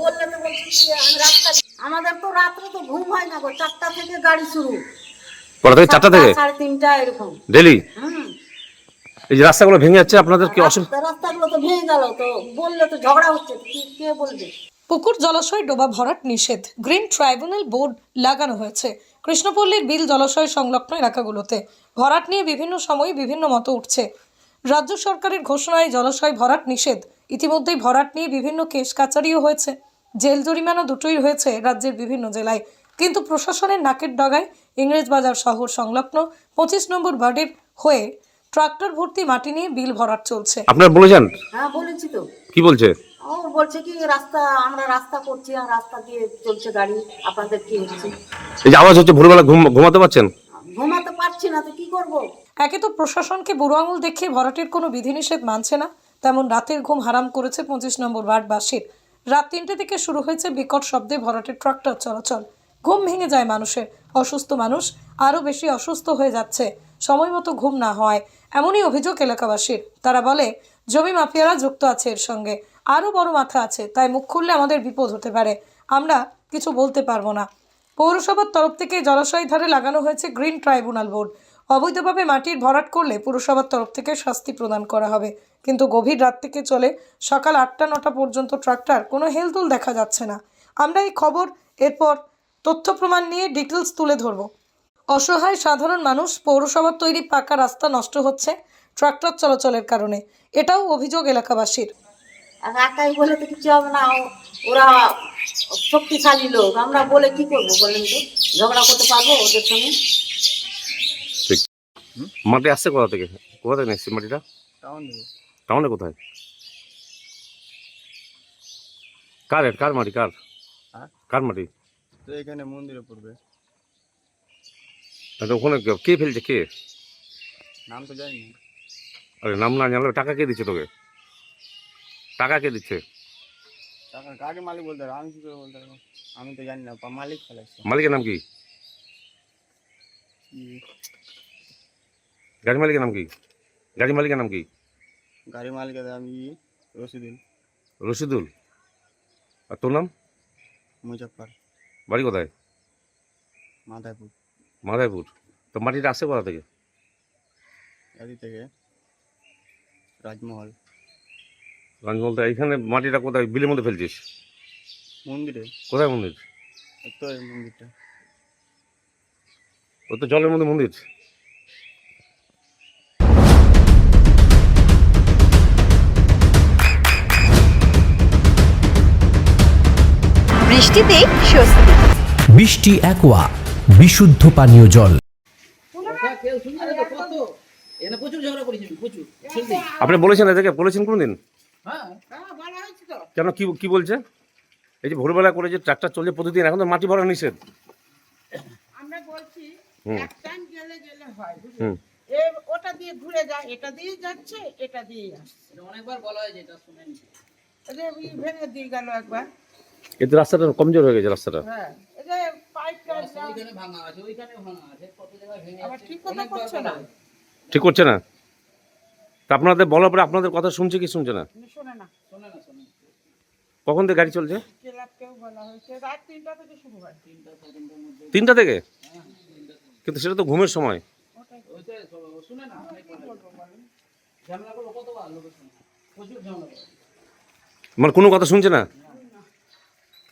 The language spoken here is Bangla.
বললে তো বলছি রাস্তা আমাদের তো রাত্রে তো ঘুম হয় না গো চারটা থেকে গাড়ি শুরু। কটা থেকে চারটা থেকে? সাড়ে তিনটা এরকম। ডেলি? এই যে রাস্তাগুলো ভেঙে যাচ্ছে আপনাদের কি অসুবিধা? রাস্তাগুলো তো ভেঙে গেল তো বললে তো ঝগড়া হচ্ছে কে বলবে? পুকুর জলাশয় ডোবা ভরাট নিষেধ। গ্রিন ট্রাইব্যুনাল বোর্ড লাগানো হয়েছে। কৃষ্ণপল্লীর বিল জলাশয় সংলগ্ন এলাকাগুলোতে। ভরাট নিয়ে বিভিন্ন সময়ে বিভিন্ন মত উঠছে। রাজ্য সরকারের ঘোষণায় জলাশয় ভরাট নিষেধ। ইতিমধ্যেই ভরাট নিয়ে বিভিন্ন কেস কাচারিও হয়েছে। জেল জরিমানা দুটোই হয়েছে রাজ্যের বিভিন্ন জেলায়। কিন্তু প্রশাসনের নাকের ডগায় ইংরেজবাজার শহর সংলগ্ন পঁচিশ নম্বর ওয়ার্ডের হয়ে ট্রাক্টর ভর্তি মাটি নিয়ে বিল ভরাট চলছে। আপনারা বলেছেন? হ্যাঁ বলেছি তো। কি বলছে? ও বলছে কি রাস্তা আমরা রাস্তা করছি আর রাস্তা দিয়ে চলছে গাড়ি আপনাদের কি হচ্ছে? এই যে আওয়াজ হচ্ছে ভোরবেলা ঘুম ঘুমাতে পারছেন? পারছি না, তো কি করব? একে তো প্রশাসনকে বুড়ো আঙুল দেখিয়ে ভরাটের কোনো বিধিনিষেধ মানছে না। তেমন রাতের ঘুম হারাম করেছে পঁচিশ নম্বর ওয়ার্ডবাসীর রাত তিনটে থেকে শুরু হয়েছে বিকট শব্দে ভরাটের ট্রাক্টর চলাচল। ঘুম ভেঙে যায় মানুষের। অসুস্থ মানুষ আরও বেশি অসুস্থ হয়ে যাচ্ছে। সময় মতো ঘুম না হওয়ায় এমনই অভিযোগ এলাকাবাসীর। তারা বলে, জমি মাফিয়ারা যুক্ত আছে এর সঙ্গে। আরও বড় মাথা আছে, তাই মুখ খুললে আমাদের বিপদ হতে পারে। আমরা কিছু বলতে পারব না। পৌরসভার তরফ থেকে জলাশয় ধারে লাগানো হয়েছে গ্রিন ট্রাইব্যুনাল বোর্ড। অবৈধভাবে মাটির ভরাট করলে পুরসভার তরফ থেকে শাস্তি প্রদান করা হবে। কিন্তু গভীর রাত থেকে চলে সকাল আটটা নটা পর্যন্ত ট্রাক্টর, কোনো হেলদুল দেখা যাচ্ছে না। আমরা এই খবর, এরপর তথ্য প্রমাণ নিয়ে ডিটেলস তুলে ধরব। অসহায় সাধারণ মানুষ পৌরসভার তৈরি পাকা রাস্তা নষ্ট হচ্ছে ট্রাক্টর চলাচলের কারণে। এটাও অভিযোগ এলাকাবাসীর। আর একাই বলে তো কিছু হবে না ওরা শক্তিশালী লোক। আমরা বলে কি করব বলেন তো? ঝগড়া করতে পারব ওদের সঙ্গে? মাটি আসছে কোথা থেকে? কোথা থেকে এসছে মাটিটা? টাউন। টাউনে কোথায়? কার কার মাটি? কার? হ্যাঁ? কার মাটি? তো এখানে মন্দিরে পড়বে। আচ্ছা, ওখানে কে- কে ফেলছে? কে? নাম তো জানি আরে নাম না জানলে টাকা কে দিচ্ছে তোকে? টাকা কে দিচ্ছে? টাকা কাকে মালিক বলতে পারব আমি কি করে বলতে পারব? আমি তো জানি না পা- মালিক ফেলাইছে মালিকের নাম কি? গাড়ি মালিকের নাম কি? গাড়ি মালিকের নাম কি? গাড়ি মালিকের আমি রশিদুল। রশিদুল। আর তোর নাম? মুজফ্ফর। বাড়ি কোথায়? মাথায়পুর মাদারপুর। তো মাটিটা আসছে কোথা থেকে? এদিক থেকে রাজমহল। রঞ্জমল তো এইখানে মাটিটা কোথায়? বিলের মধ্যে ফেলছিস? মন্দিরে? কোথায় মন্দির? তো মন্দিরটা। ও তো জলের মধ্যে মন্দির। বৃষ্টিতে স্বস্তি। বৃষ্টি অ্যাকোয়া বিশুদ্ধ পানীয় জল। আপনি বলেছেন এদেরকে বলেছেন কোনদিন? কেন কি কি বলছে? এই যে ভোরবেলা করে যে ট্রাক্টর চলছে প্রতিদিন এখন তো মাটি ভরা নিষেধ। আমরা বলছি হুম। এক টাইম গেলে গেলে হয় ওটা দিয়ে ঘুরে যায় এটা দিয়ে যাচ্ছে এটা দিয়ে আসছে। অনেকবার বলা হয়েছে এটা শুনেনি ভেঙে দিয়ে গেল একবার। রাস্তাটা কমজোর হয়ে গেছে রাস্তাটা। হ্যাঁ পাইপটা ঠিক কথা ঠিক করছে না? তা আপনাদের বলার পরে আপনাদের কথা শুনছে কি শুনছে না? কখন থেকে গাড়ি চলছে? ক্লাবকেও বলা হয়েছে। রাত তিনটা থেকে শুরু হয়। তিনটা থেকে? কিন্তু সেটা তো ঘুমের সময়। মানে কোনো কথা শুনছে না?